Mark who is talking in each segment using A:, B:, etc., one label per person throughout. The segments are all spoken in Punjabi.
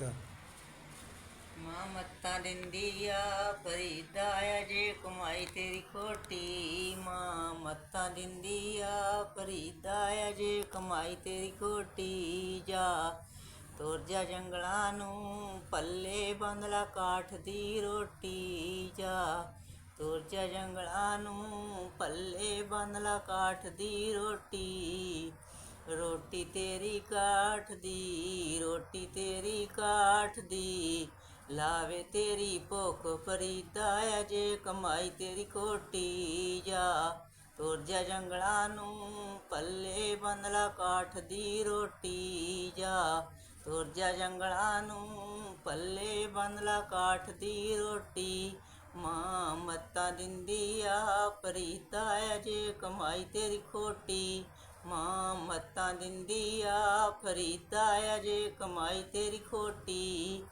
A: ਚੱਲ
B: ਮਾਂ ਮੱਤਾਂ ਦਿੰਦੀ ਆ ਫਰੀਦਾ ਆ ਜੇ ਕਮਾਈ ਤੇਰੀ ਖੋਟੀ। ਮਾਂ ਮੱਤਾਂ ਦਿੰਦੀ ਆ ਫਰੀਦਾ ਆ ਜੇ ਕਮਾਈ ਤੇਰੀ ਖੋਟੀ। ਜਾ ਤੁਰ ਜਾ ਜੰਗਲਾਂ ਨੂੰ, ਪੱਲੇ ਬੰਦਲਾ ਕਾਠ ਦੀ ਰੋਟੀ। ਜਾ ਤੁਰ ਜਾ ਜੰਗਲਾਂ ਨੂੰ, ਪੱਲੇ ਬੰਦਲਾ ਕਾਠ ਦੀ ਰੋਟੀ। ਰੋਟੀ ਤੇਰੀ ਕਾਠ ਦੀ, ਰੋਟੀ ਤੇਰੀ ਕਾਠ ਦੀ। ਲਾਵੇ ਤੇਰੀ ਭੁੱਖ ਫਰੀਦਾ ਆ ਜੇ ਕਮਾਈ ਤੇਰੀ ਖੋਟੀ ਜਾ। ਤੁਰ ਜਾ ਜੰਗਲਾਂ ਨੂੰ, ਪੱਲੇ ਬੰਦਲਾ ਕਾਠ ਦੀ ਰੋਟੀ ਜਾ। ਤੁਰ ਜਾ ਜੰਗਲਾਂ ਨੂੰ, ਪੱਲੇ ਬੰਦਲਾ ਕਾਠ ਦੀ ਰੋਟੀ। ਮਾਂ ਮੱਤਾ ਦਿੰਦੀ ਆ ਪ੍ਰੀਤਾ ਆ ਜੇ ਕਮਾਈ ਤੇਰੀ ਖੋਟੀ। ਮਾਂ ਮੱਤਾਂ ਦਿੰਦੀ ਆ, ਫਰੀਦਾ ਆ ਜੇ ਕਮਾਈ ਤੇਰੀ ਖੋਟੀ।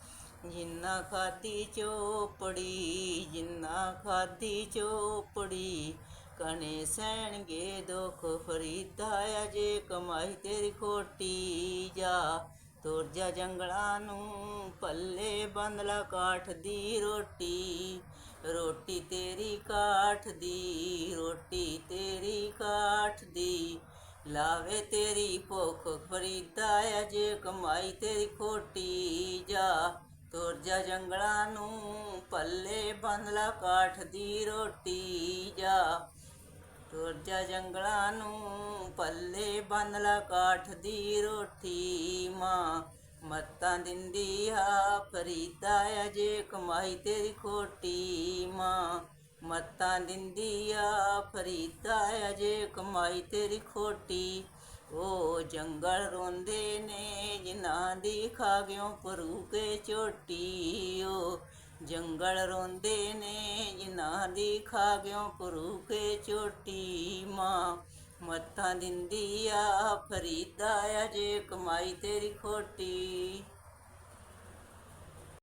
B: ਜਿੰਨਾ ਖਾਦੀ ਚੋਪੜੀ ਜਿੰਨਾ ਖਾਦੀ ਚੋਪੜੀ ਕਣੇ ਸਹਿਣਗੇ ਦੁੱਖ, ਫਰੀਦਾ ਆ ਜੇ ਕਮਾਈ ਤੇਰੀ ਖੋਟੀ। ਜਾ ਤੁਰ ਜਾ ਜੰਗਲਾਂ ਨੂੰ, ਪੱਲੇ ਬੰਦਲਾ ਕਾਠ ਦੀ ਰੋਟੀ। ਰੋਟੀ ਤੇਰੀ ਕਾਠ ਦੀ, ਰੋਟੀ ਤੇਰੀ ਕਾਠ ਦੀ। ਲਾਵੇ ਤੇਰੀ ਭੁੱਖ ਫਰੀਦਾ ਆ ਜੇ ਕਮਾਈ ਤੇਰੀ ਖੋਟੀ ਜਾ। ਤੁਰ ਜਾ ਜੰਗਲਾਂ ਨੂੰ, ਪੱਲੇ ਬੰਦਲਾ ਕਾਠ ਦੀ ਰੋਟੀ ਜਾ। ਤੁਰ ਜਾ ਜੰਗਲਾਂ ਨੂੰ, ਪੱਲੇ ਬੰਦਲਾ ਕਾਠ ਦੀ ਰੋਟੀ ਮਾਂ। ਮੱਤਾਂ ਦਿੰਦੀ ਆ, ਫਰੀਦਾ ਆ ਜੇ ਕਮਾਈ ਤੇਰੀ ਖੋਟੀ ਮਾਂ। ਮੱਤਾਂ ਦਿੰਦੀ ਆ, ਫਰੀਦਾ ਆ ਜੇ ਕਮਾਈ ਤੇਰੀ ਖੋਟੀ। ਉਹ ਜੰਗਲ ਰੋਂਦੇ ਨੇ, ਜਿਨ੍ਹਾਂ ਦੀ ਖਾ ਗਿਓ ਪਰੂ ਕੇ ਝੋਟੀ। ਉਹ ਜੰਗਲ ਰੋਂਦੇ ਨੇ, ਜਿਨ੍ਹਾਂ ਦੀ ਖਾ ਗਿਓ ਪਰੂ ਕੇ ਝੋਟੀ। ਮਾਂ ਮੱਤਾਂ ਦਿੰਦੀ ਆ, ਫਰੀਦਾ ਆ ਜੇ ਕਮਾਈ ਤੇਰੀ ਖੋਟੀ।